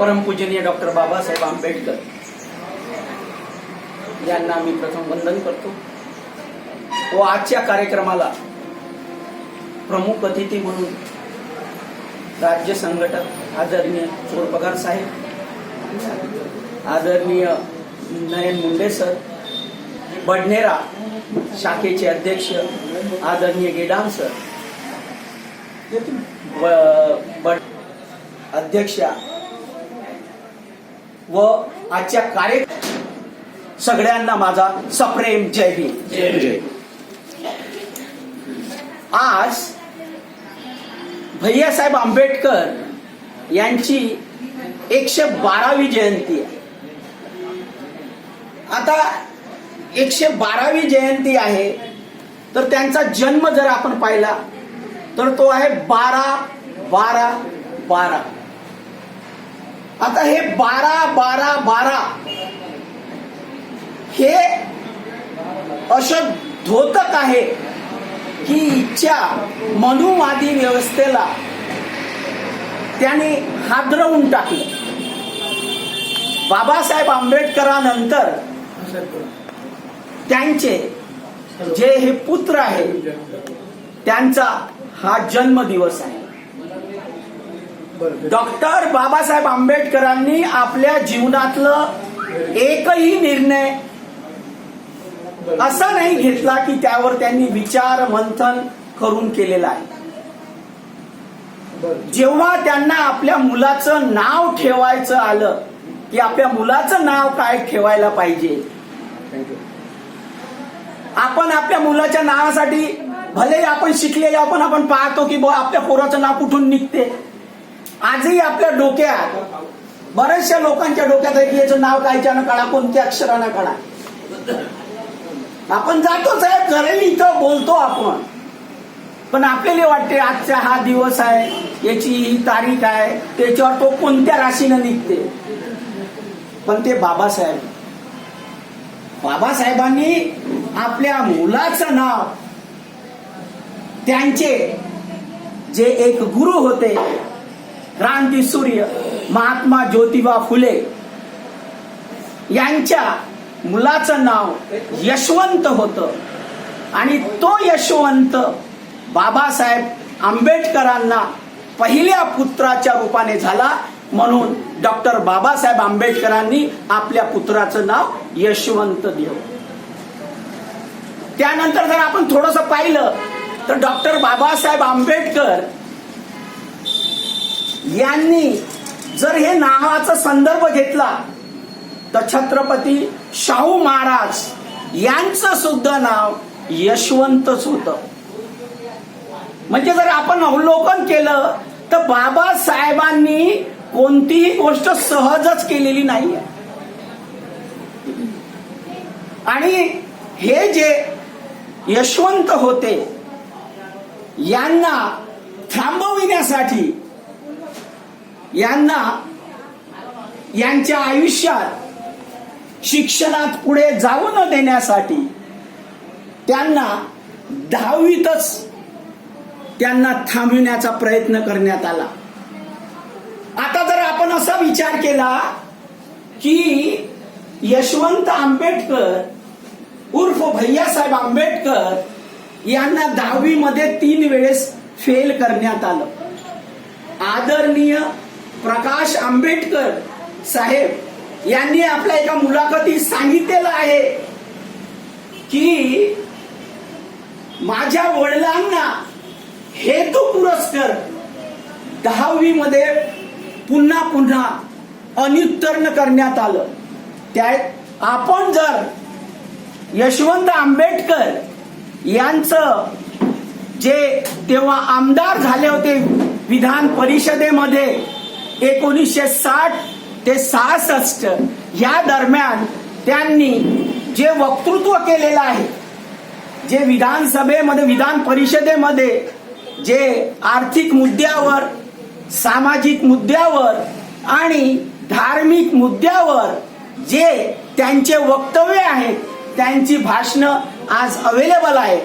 परमपूजनीय doctor Babasaheb Ambedkar यांना मी प्रथम वंदन करतो. व आजच्या कार्यक्रमाला प्रमुख अतिथी म्हणून राज्य संघटक आदरणीय चोरपगार साहेब आदरणीय नयन मुंडे सर बडनेरा शाखेचे अध्यक्ष आदरणीय गेडाम सर बड अध्यक्षा व आजच्या कार्य सगळ्यांना माझा सप्रेम जय भीम आज भैयासाहेब आंबेडकर यांची एकशे बारावी जयंती आहे. आता एकशे बारावी जयंती आहे तर त्यांचा जन्म जर आपण पाहिला तर तो आहे बारा बारा बारा. आता हे बारा बारा बारा. हे असं धोतक आहे की इच्छा मनुवादी व्यवस्थेला त्याने हादरवून टाकलं. बाबासाहेब आंबेडकरानंतर त्यांचे जे हे पुत्र आहेत त्यांचा हा जन्मदिवस आहे. डॉक्टर बाबासाहेब आंबेडकरांनी आपल्या जीवनातलं एकही निर्णय असा नाही घेतला की त्यावर त्यांनी विचार मंथन करून केलेला आहे. जेव्हा त्यांना आपल्या मुलाचं नाव ठेवायचं आलं की आपल्या मुलाचं नाव काय ठेवायला पाहिजे? आपण आपल्या मुलाच्या नावासाठी भले आपण शिकलेले आपण आपण पाहतो की आपल्या पोराचं नाव कुठून निघते? आजही आपल्या डोक्यात बऱ्याचशा लोकांच्या डोक्यात आहे की याचं नाव कायच्यानं काढा कोणत्या अक्षरानं काढा. आपण जातोच आहे घरी इथं बोलतो आपण. पण आपल्याला वाटते आजचा हा दिवस आहे याची ही तारीख आहे त्याच्यावर तो कोणत्या राशीनं निघते? पण ते बाबासाहेब. बाबासाहेबांनी आपल्या मुलाचं नाव त्यांचे जे एक गुरु होते क्रांती सूर्य महात्मा ज्योतिबा फुले यांच्या मुलाचं नाव यशवंत होतं. आणि तो यशवंत बाबासाहेब आंबेडकरांना पहिल्या पुत्राच्या रूपाने झाला म्हणून डॉक्टर बाबासाहेब आंबेडकरांनी आपल्या पुत्राचं नाव यशवंत दिलं. त्यानंतर जर आपण थोडस पाहिलं तर डॉक्टर बाबासाहेब आंबेडकर यांनी जर हे नावाचा संदर्भ घेतला तर छत्रपती शाहू महाराज यांचं सुद्धा नाव यशवंतच होत. म्हणजे जर आपण अवलोकन केलं तर बाबासाहेबांनी कोणतीही गोष्ट सहजच केलेली नाही आणि हे जे यशवंत होते यांना थांबविण्यासाठी यांना यांच्या आयुष्यात शिक्षणात पुढे जाऊ न देण्यासाठी त्यांना दहावीतच त्यांना थांबविण्याचा प्रयत्न करण्यात आला. आता जर आपण असा विचार केला की यशवंत आंबेडकर उर्फ भैयासाहेब आंबेडकर यांना दहावीमध्ये तीन वेळेस फेल करण्यात आलं. आदरणीय प्रकाश आंबेडकर साहेब यांनी आपल्या एका मुलाखतीत सांगितलेलं आहे की माझ्या वडिलांना हेतू पुरस्कर दहावी मध्ये पुन्हा पुन्हा अनुत्तर्ण करण्यात आलं. त्यात आपण जर यशवंत आंबेडकर यांचं जे तेव्हा आमदार झाले होते विधान परिषदेमध्ये एकोणीसशे साठ ते सहासष्ट या दरम्यान त्यांनी जे वक्तृत्व केलेलं आहे जे विधानसभेमध्ये विधान परिषदेमध्ये जे आर्थिक मुद्द्यावर सामाजिक मुद्द्यावर आणि धार्मिक मुद्द्यावर जे त्यांचे वक्तव्य आहेत त्यांची भाषणं आज अवेलेबल आहे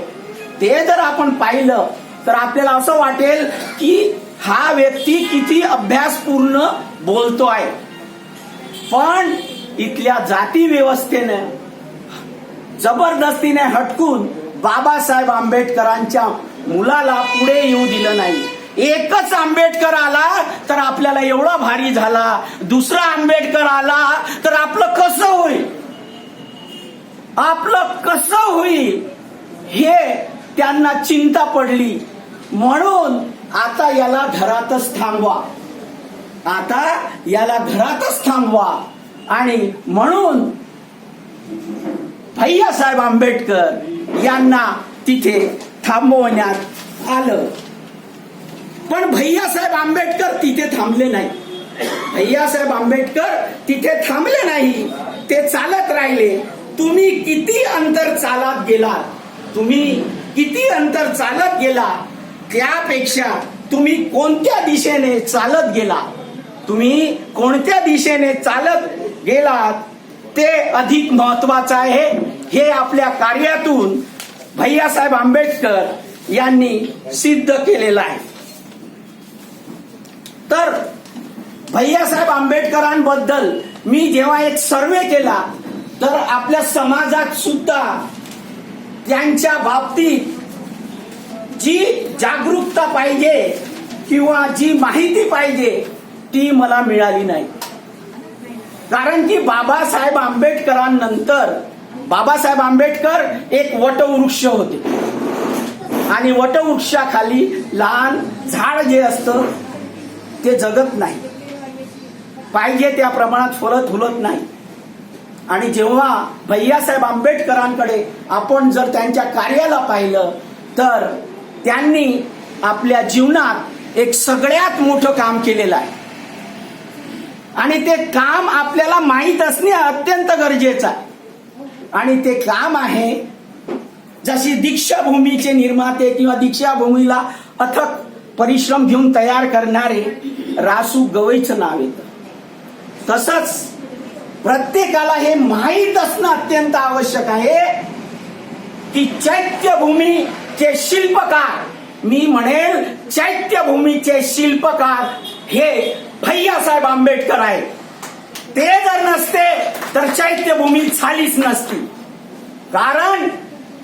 ते जर आपण पाहिलं तर आपल्याला असं वाटेल की हा व्यक्ती किती अभ्यासपूर्ण बोलतो आहे. पण इथल्या जाती व्यवस्थेनं जबरदस्तीने हटकून बाबासाहेब आंबेडकरांच्या मुलाला पुढे येऊ दिलं नाही. एकच आंबेडकर आला तर आपल्याला एवढा भारी झाला. दुसरा आंबेडकर आला तर आपलं कसं होईल? आपलं कसं होईल? हे त्यांना चिंता पडली. म्हणून आता याला घरातच थांबवा. आता याला घरातच थांबवा. आणि म्हणून भैयासाहेब आंबेडकर यांना तिथे थांबवण्यात आलं. पण भैयासाहेब आंबेडकर तिथे थांबले नाही. भैयासाहेब आंबेडकर तिथे थांबले नाही. ते चालत राहिले. तुम्ही किती अंतर चालत गेलात? तुम्ही किती अंतर चालत गेला त्यापेक्षा तुम्ही कोणत्या दिशेने चालत गेला तुम्ही कोणत्या दिशेने चालत गेलात? ते अधिक महत्वाचं आहे. हे आपल्या कार्यातून भैयासाहेब आंबेडकर यांनी सिद्ध केलेलं आहे. तर भैयासाहेब आंबेडकरांबद्दल मी जेव्हा एक सर्वे केला तर आपल्या समाजात सुद्धा त्यांच्या बाबतीत जी जागरूकता पाहिजे किंवा जी माहिती पाहिजे ती मला मिळाली नाही. कारण की बाबासाहेब आंबेडकरांनंतर बाबासाहेब आंबेडकर एक वटवृक्ष होते. आणि वटवृक्षाखाली लहान झाड जे असतं ते जगत नाही. पाहिजे त्या प्रमाणात फळत फुलत नाही. आणि जेव्हा भैयासाहेब आंबेडकरांकडे आपण जर त्यांच्या कार्याला पाहिलं तर त्यांनी आपल्या जीवनात एक सगळ्यात मोठं काम केलेलं आहे. आणि ते काम आपल्याला माहीत असणे अत्यंत गरजेचं आहे. आणि ते काम आहे जशी दीक्षाभूमीचे निर्माते किंवा दीक्षाभूमीला अथक परिश्रम घेऊन तयार करणारे रासू गवईचं नाव येतं. तसंच प्रत्येकाला हे माहीत असणं अत्यंत आवश्यक आहे की चे शिल्पकार. मी म्हणेल चैत्यभूमीचे शिल्पकार हे भैयासाहेब आंबेडकर आहेत. ते जर नसते तर चैत्यभूमी झालीच नसती. कारण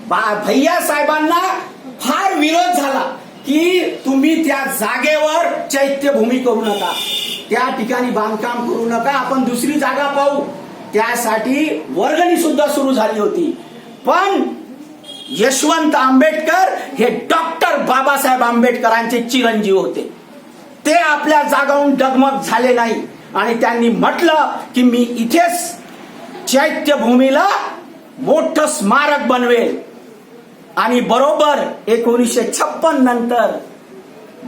बा- भैयासाहेबांना फार विरोध झाला की तुम्ही त्या जागेवर चैत्यभूमी करू नका. त्या ठिकाणी बांधकाम करू नका. आपण दुसरी जागा पाहू. त्यासाठी वर्गणी सुद्धा सुरू झाली होती. पण यशवंत आंबेडकर हे डॉक्टर बाबासाहेब आंबेडकरांचे चिरंजीव होते. ते आपल्या जागावून डगमग झाले नाही. आणि त्यांनी म्हटलं की मी इथेच चैत्यभूमीला मोठं स्मारक बनवेल. आणि बरोबर एकोणीसशे छप्पन नंतर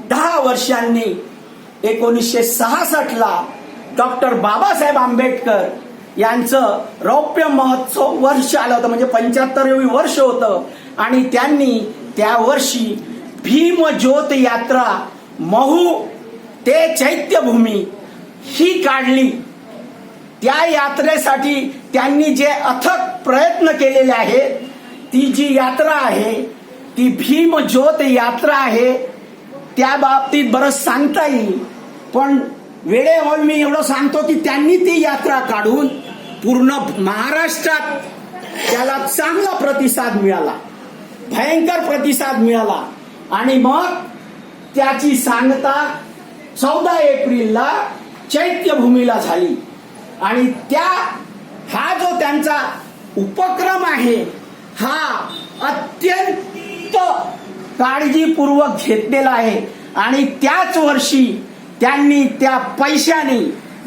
दहा वर्षांनी एकोणीसशे सहासष्ट ला डॉक्टर बाबासाहेब आंबेडकर यांचं रौप्य महोत्सव वर्ष आलं होतं. म्हणजे पंच्याहत्तरवी वर्ष होतं. आणि त्यांनी त्या वर्षी भीम ज्योत यात्रा महू ते चैत्यभूमी ही काढली. त्या यात्रेसाठी त्यांनी जे अथक प्रयत्न केलेले आहेत ती जी यात्रा आहे ती भीम ज्योत यात्रा आहे त्या बाबतीत बरंच सांगता येईल. पण वेळेवर मी एवढं सांगतो की त्यांनी ती यात्रा काढून पूर्ण महाराष्ट्रात त्याला चांगला प्रतिसाद मिळाला. भयंकर प्रतिसाद मिळाला. आणि मग त्याची सांगता चौदा एप्रिलला चैत्यभूमीला झाली. आणि त्या हा जो त्यांचा उपक्रम आहे हा अत्यंत काळजीपूर्वक घेतलेला आहे. आणि त्याच वर्षी त्यांनी त्या पैशाने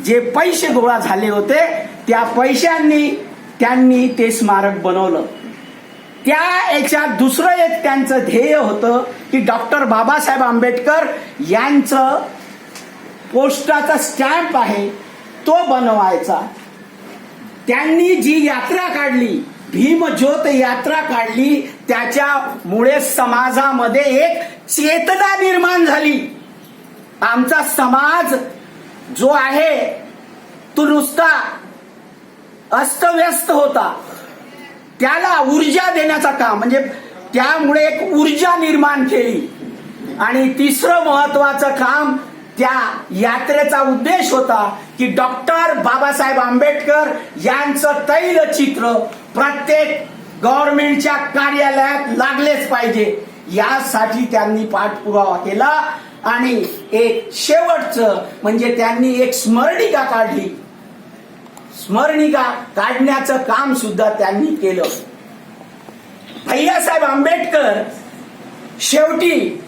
जे पैसे गोळा झाले होते त्या पैशांनी त्यांनी ते स्मारक बनवलं. त्या याच्यात दुसरं एक त्यांचं ध्येय होतं की डॉक्टर बाबासाहेब आंबेडकर यांचं पोस्टाचा स्टॅम्प आहे तो बनवायचा. त्यांनी जी यात्रा काढली भीमज्योत यात्रा काढली त्याच्यामुळे समाजामध्ये एक चेतना निर्माण झाली. आमचा समाज जो आहे तो नुसता अस्तव्यस्त होता. त्याला ऊर्जा देण्याचा काम म्हणजे त्यामुळे एक ऊर्जा निर्माण केली. आणि तिसरं महत्वाचं काम त्या यात्रेचा उद्देश होता की डॉक्टर बाबासाहेब आंबेडकर यांचं तैलचित्र प्रत्येक गव्हर्नमेंटच्या कार्यालयात लागलेच पाहिजे. यासाठी त्यांनी पाठपुरावा केला आणि एक शेवटचं म्हणजे त्यांनी एक स्मरणिका काढली. स्मरणिका काढण्याचं काम सुद्धा त्यांनी केलं. भैयासाहेब आंबेडकर शेवटी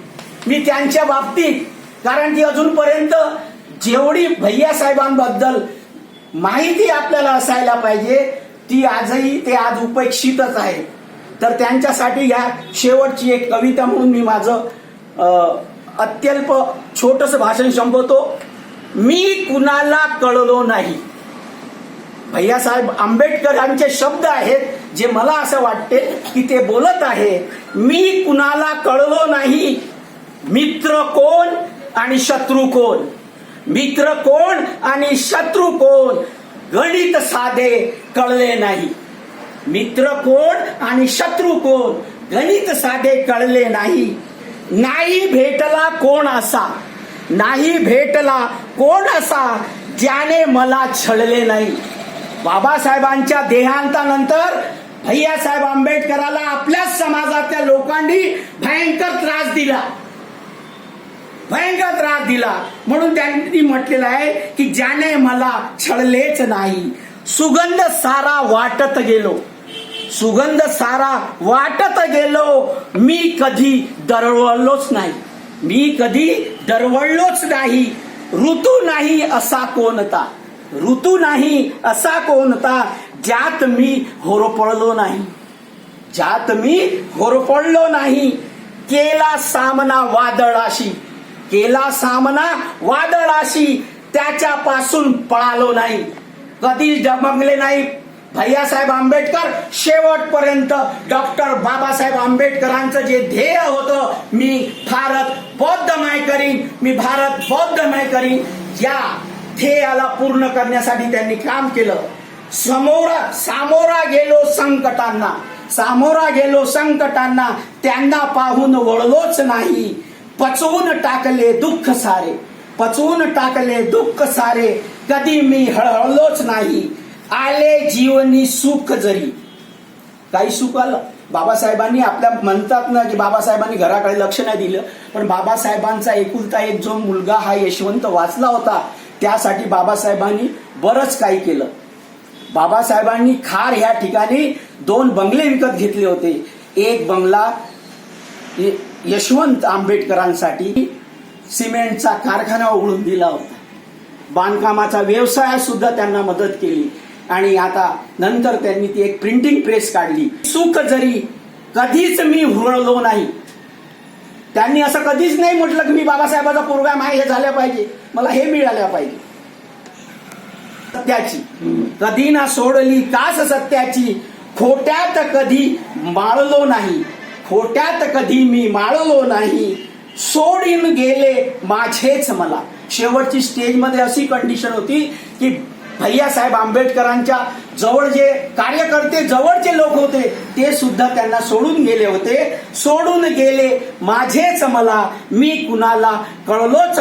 मी त्यांच्या बाबतीत कारण की अजूनपर्यंत जेवढी भैयासाहेबांबद्दल माहिती आपल्याला असायला पाहिजे ती आजही ते आज उपेक्षितच आहे तर त्यांच्यासाठी या शेवटची एक कविता म्हणून मी माझं अत्यल्प छोटस भाषण संपवतो. मी कुणाला कळलो नाही. भैयासाहेब आंबेडकर यांचे शब्द आहेत जे मला असं वाटते की ते बोलत आहे. मी कुणाला कळलो नाही. मित्र कोण आणि शत्रू कोण? मित्र कोण आणि शत्रू कोण? गणित साधे कळले नाही. मित्र कोण आणि शत्रू कोण? गणित साधे कळले नाही. नाही भेटला कोण असा? नाही भेटला कोण असा? ज्याने मला छळले नाही. बाबासाहेबांच्या देहांतानंतर भैयासाहेब आंबेडकराला आपल्याच समाजातल्या लोकांनी भयंकर त्रास दिला. भयंकर त्रास दिला. म्हणून त्यांनी म्हटलेलं आहे की ज्याने मला छळलेच नाही सुगंध सारा वाटत गेलो. सुगंध सारा वाटत गेलो. मी कधी दरवळलोच नाही. मी कधी दरवळलोच नाही. ऋतू नाही असा कोणता. ऋतू नाही असा कोणता ज्यात मी होरपळलो नाही. ज्यात मी होरपळलो नाही. केला सामना वादळाशी. केला सामना वादळाशी. त्याच्यापासून पळालो नाही. कधी डमगले नाही. भैयासाहेब आंबेडकर शेवटपर्यंत डॉक्टर बाबासाहेब आंबेडकरांचं जे ध्येय होतं मी भारत बौद्धमय करीन मी भारत बौद्धमय करीन. या ध्येयाला पूर्ण करण्यासाठी त्यांनी काम केलं. समोरा सामोरा गेलो संकटांना. सामोरा गेलो संकटांना त्यांना पाहून वळलोच नाही. पचवून टाकले दुःख सारे. पचवून टाकले दुःख सारे. कधी मी हळहळलोच नाही. आले जीवनी सुख जरी. काही सुख आलं. बाबासाहेबांनी आपल्या म्हणतात ना की बाबासाहेबांनी घराकडे लक्ष नाही दिलं. पण बाबासाहेबांचा एकुलता एक जो मुलगा हा यशवंत वाचला होता. त्यासाठी बाबासाहेबांनी बरंच काही केलं. बाबासाहेबांनी खार ह्या ठिकाणी दोन बंगले विकत घेतले होते. एक बंगला य- यशवंत आंबेडकरांसाठी सिमेंटचा कारखाना उघडून दिला होता. बांधकामाचा व्यवसाय सुद्धा त्यांना मदत केली. आणि आता नंतर त्यांनी ती एक प्रिंटिंग प्रेस काढली. सुख जरी कधीच मी हुरळलो नाही त्यांनी असं कधीच नाही म्हटलं की मी बाबासाहेबाचा प्रोग्राम आहे हे झाल्या पाहिजे. मला हे मिळालं पाहिजे. सत्याची. कधी ना सोडली कास सत्याची? खोट्यात कधी माळलो नाही. खोट्यात कधी मी माळलो नाही. सोडून गेले माझेच मला. शेवटची स्टेजमध्ये अशी कंडिशन होती की भैयासाहेब आंबेडकरांच्या जवळ जे कार्यकर्ते जवळचे लोक होते ते सुद्धा त्यांना सोडून गेले होते. सोडून गेले. माझेच मला मी कुणाला कळलोच